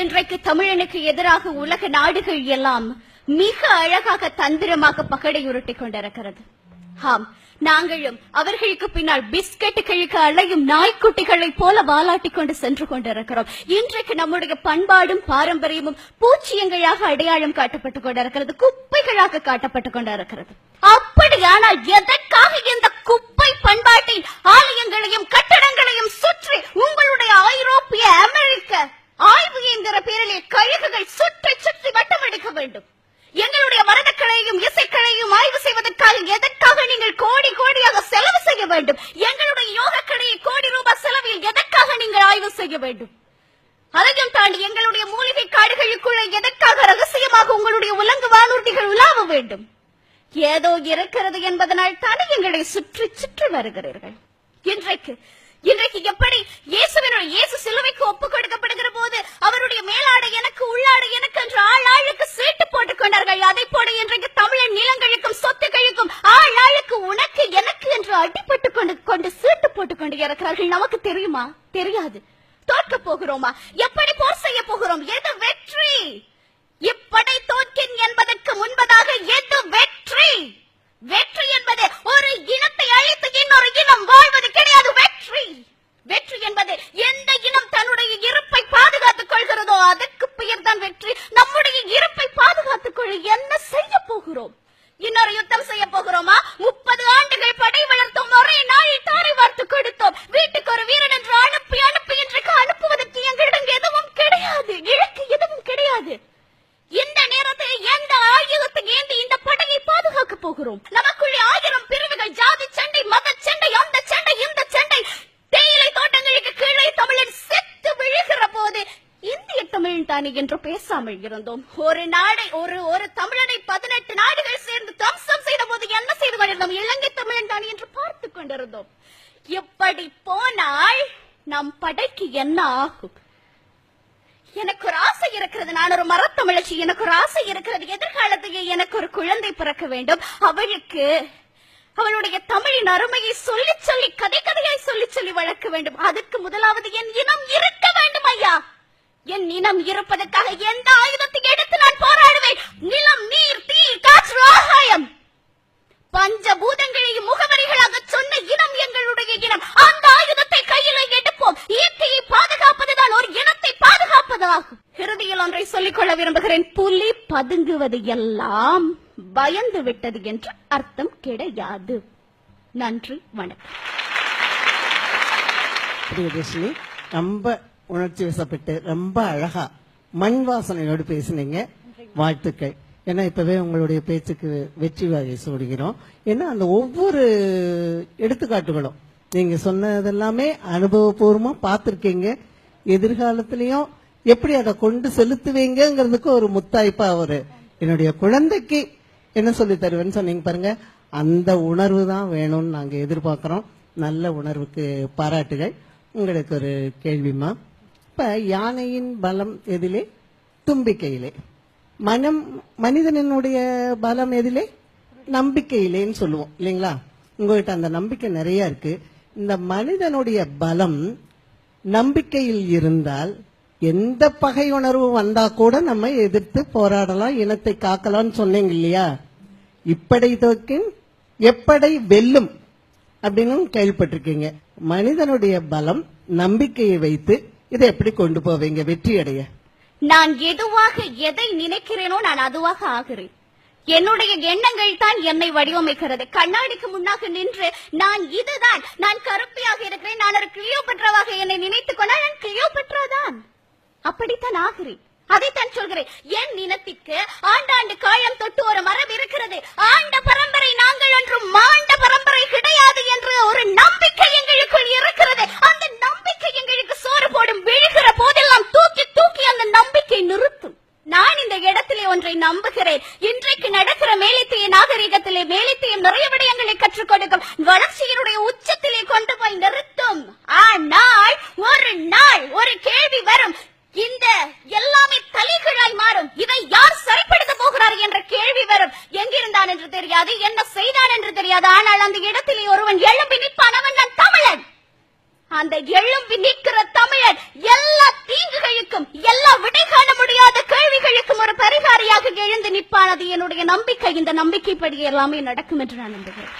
இன்றைக்கு தமிழனுக்கு எதிராக உலக நாடுகள் எல்லாம் மிக அழகாக தந்திரமாக பகடை உருட்டி கொண்டிருக்கிறது. ஆம் நாங்களும் அவர்களுக்கு பின்னால் பிஸ்கட்டுகளுக்கு அலையும் நாய்க்குட்டிகளைப் போல வாலாட்டிக் கொண்டு சென்று கொண்டிருக்கிறோம். இன்றைக்கு நம்முடைய பண்பாடும் பாரம்பரியமும் பூச்சியங்களாக அடையாளம் காட்டப்பட்டுக் கொண்டிருக்கிறது குப்பைகளாக காட்டப்பட்டுக் கொண்டிருக்கிறது. அப்படியானால் எதற்காக இந்த குப்பை பண்பாட்டின் ஆலயங்களையும் கட்டடங்களையும் சுற்றி உங்களுடைய ஐரோப்பிய அமெரிக்க ஆய்வு என்கிற பேரிலே கழுகுகள் சுற்றி சுற்றி வட்டமடிக்க வேண்டும் எங்களுடைய மரணக்களையும் இசைக்களையும் ஆய்வு செய்வதற்காக எதற்காக நீங்கள் கோடி கோடியாக செலவு செய்ய வேண்டும். எங்களுடைய யோகக்கடையை கோடி ரூபாய் செலவில் எதற்காக நீங்கள் ஆய்வு செய்ய வேண்டும்? அதையும் தாண்டி எங்களுடைய மூலிகை காடுகளுக்குள்ள எதற்காக ரகசியமாக உங்களுடைய உலங்கு வானூர்திகள் உலாவ வேண்டும்? ஏதோ இருக்கிறது என்பதனால் தானே எங்களை சுற்றி சுற்றி வருகிறீர்கள். இன்றைக்கு இன்றைக்கு எப்படி இயேசுவினுடைய இயேசு சிலுவைக்கு ஒப்பு கொடுக்கப்படுகிற போது அவருடைய மேலாடை எனக்கு உள்ளாடை எனக்கு என்று ஆள் ஆளுக்கு சீட்டு போட்டுக் கொண்டார்கள் அதை போல இன்றைக்கு தமிழன் நிலங்களுக்கும் சொத்துக்களுக்கும் ஆள் ஆளுக்கு உனக்கு எனக்கு என்று அடிபட்டு கொண்டு கொண்டு சீட்டு போட்டுக் கொண்டு இருக்கிறார்கள் நமக்கு தெரியுமா? தெரியாது. தோற்க போகிறோமா? எப்படி போர் செய்ய போகிறோம்? எது வெற்றி? தானே என்று பேசாமல் இருந்தோம். ஒரு நாடை ஒரு ஒரு தமிழனை பதினெட்டு நாடுகள் சேர்ந்து தம்சம் செய்த போது என்ன செய்து கொண்டிருந்தோம்? இலங்கை தமிழன் தானே என்று பார்த்துக் கொண்டிருந்தோம். இப்படி போனால் நம் படைக்கு என்ன ஆகும்? எனக்கு ஒரு ஆசை இருக்கிறது. நான் ஒரு மரத்தமிழச்சி. எனக்கு ஒரு ஆசை இருக்கிறது. எதிர்காலத்திலே எனக்கு ஒரு குழந்தை பிறக்க வேண்டும். அவளுக்கு அவளுடைய தமிழின் அருமையை சொல்லி சொல்லி கதை கதையாய் சொல்லி சொல்லி வளர்க்க வேண்டும். அதுக்கு முதலாவது என் இனம் இருக்கு என் இனம் இருப்பதற்காக எந்த ஆயுதத்தை எடுத்து நான் போராடுவேன். நிலம் நீர் தீ காற்று ஆகாயம். பஞ்சபூதங்களையும் முகவரிகளாக சொன்ன இனம் எங்களுடைய இனம். அந்த ஆயுதத்தை கையில் எடுப்போம். இயற்கையை பாதுகாப்பதுதான் ஒரு இனத்தை பாதுகாப்பதாகும். இறுதியில் ஒன்றை சொல்லிக் கொள்ள விரும்புகிறேன். புலி பதுங்குவது எல்லாம் பயந்து விட்டது என்று அர்த்தம் கிடையாது. நன்றி வணக்கம். பிரியதர்ஷினி ரொம்ப உணர்ச்சி வசப்பட்டு ரொம்ப அழகா மண் வாசனையோடு பேசுனீங்க. வாழ்த்துக்கள். ஏன்னா இப்பவே உங்களுடைய பேச்சுக்கு வெற்றி வாகை சூடுகிறோம். ஏன்னா அந்த ஒவ்வொரு எடுத்துக்காட்டுகளும் நீங்க சொன்னதெல்லாமே அனுபவபூர்வமா பார்த்துருக்கீங்க. எதிர்காலத்திலையும் எப்படி அதை கொண்டு செலுத்துவீங்கங்கிறதுக்கு ஒரு முத்தாய்ப்பா ஒரு என்னுடைய குழந்தைக்கு என்ன சொல்லி தருவேன்னு சொன்னீங்க பாருங்க. அந்த உணர்வு தான் வேணும்னு நாங்க எதிர்பார்க்கிறோம். நல்ல உணர்வுக்கு பாராட்டுகள். உங்களுக்கு ஒரு கேள்விமா இப்ப யானையின் பலம் எதிலே? தும்பிக்கையிலே. மனம் மனிதனினுடைய பலம் எதிலே? நம்பிக்கையிலேன்னு சொல்லுவோம் இல்லைங்களா? உங்ககிட்ட அந்த நம்பிக்கை நிறைய இருக்கு. இந்த மனிதனுடைய பலம் நம்பிக்கையில் இருந்தால் எந்த பகை உணர்வு வந்தா கூட நம்ம எதிர்த்து போராடலாம் இனத்தை காக்கலாம்னு சொன்னீங்க இல்லையா? இப்படை தோக்கின் எப்படை வெல்லும் அப்படின்னு கேள்விப்பட்டிருக்கீங்க. மனிதனுடைய பலம் நம்பிக்கையை வைத்து இதை எப்படி கொண்டு போவீங்க? வெற்றி அடைய. நான் எதுவாக எதை நினைக்கிறேனோ நான் அதுவாக ஆகிறேன். என்னுடைய எண்ணங்கள் தான் என்னை வடிவமைக்கிறது. கண்ணாடிக்கு முன்னாக நின்று நான் இதுதான். நான் கருப்பியாக இருக்கிறேன். நான் ஒரு கிளியோபட்ராவாக என்னை நினைத்துக் கொண்டால் நான் கிளியோபட்ராதான். அப்படித்தான் ஆகிறேன். அதைத்தான் சொல்கிறேன். என் இனத்திற்கு ஆண்டாண்டு காலம் தொட்டு ஒரு மரம் இருக்கிறது. கேள்வி வரும் எங்கிருந்தான் என்று தெரியாது என்ன செய்தான் என்று தெரியாது. ஆனால் அந்த இடத்தில் ஒருவன் எழும்பி நிற்பான். அவன் நான் தமிழன். அந்த எழும்பி நிற்கிற தமிழன் எல்லா தீங்குகளுக்கும் எல்லா விடை காண முடியாத கேள்விகளுக்கும் ஒரு பரிகாரியாக எழுந்து நிற்பான். என்னுடைய நம்பிக்கை. இந்த நம்பிக்கைப்படி எல்லாமே நடக்கும் என்று நான் நம்புகிறேன்.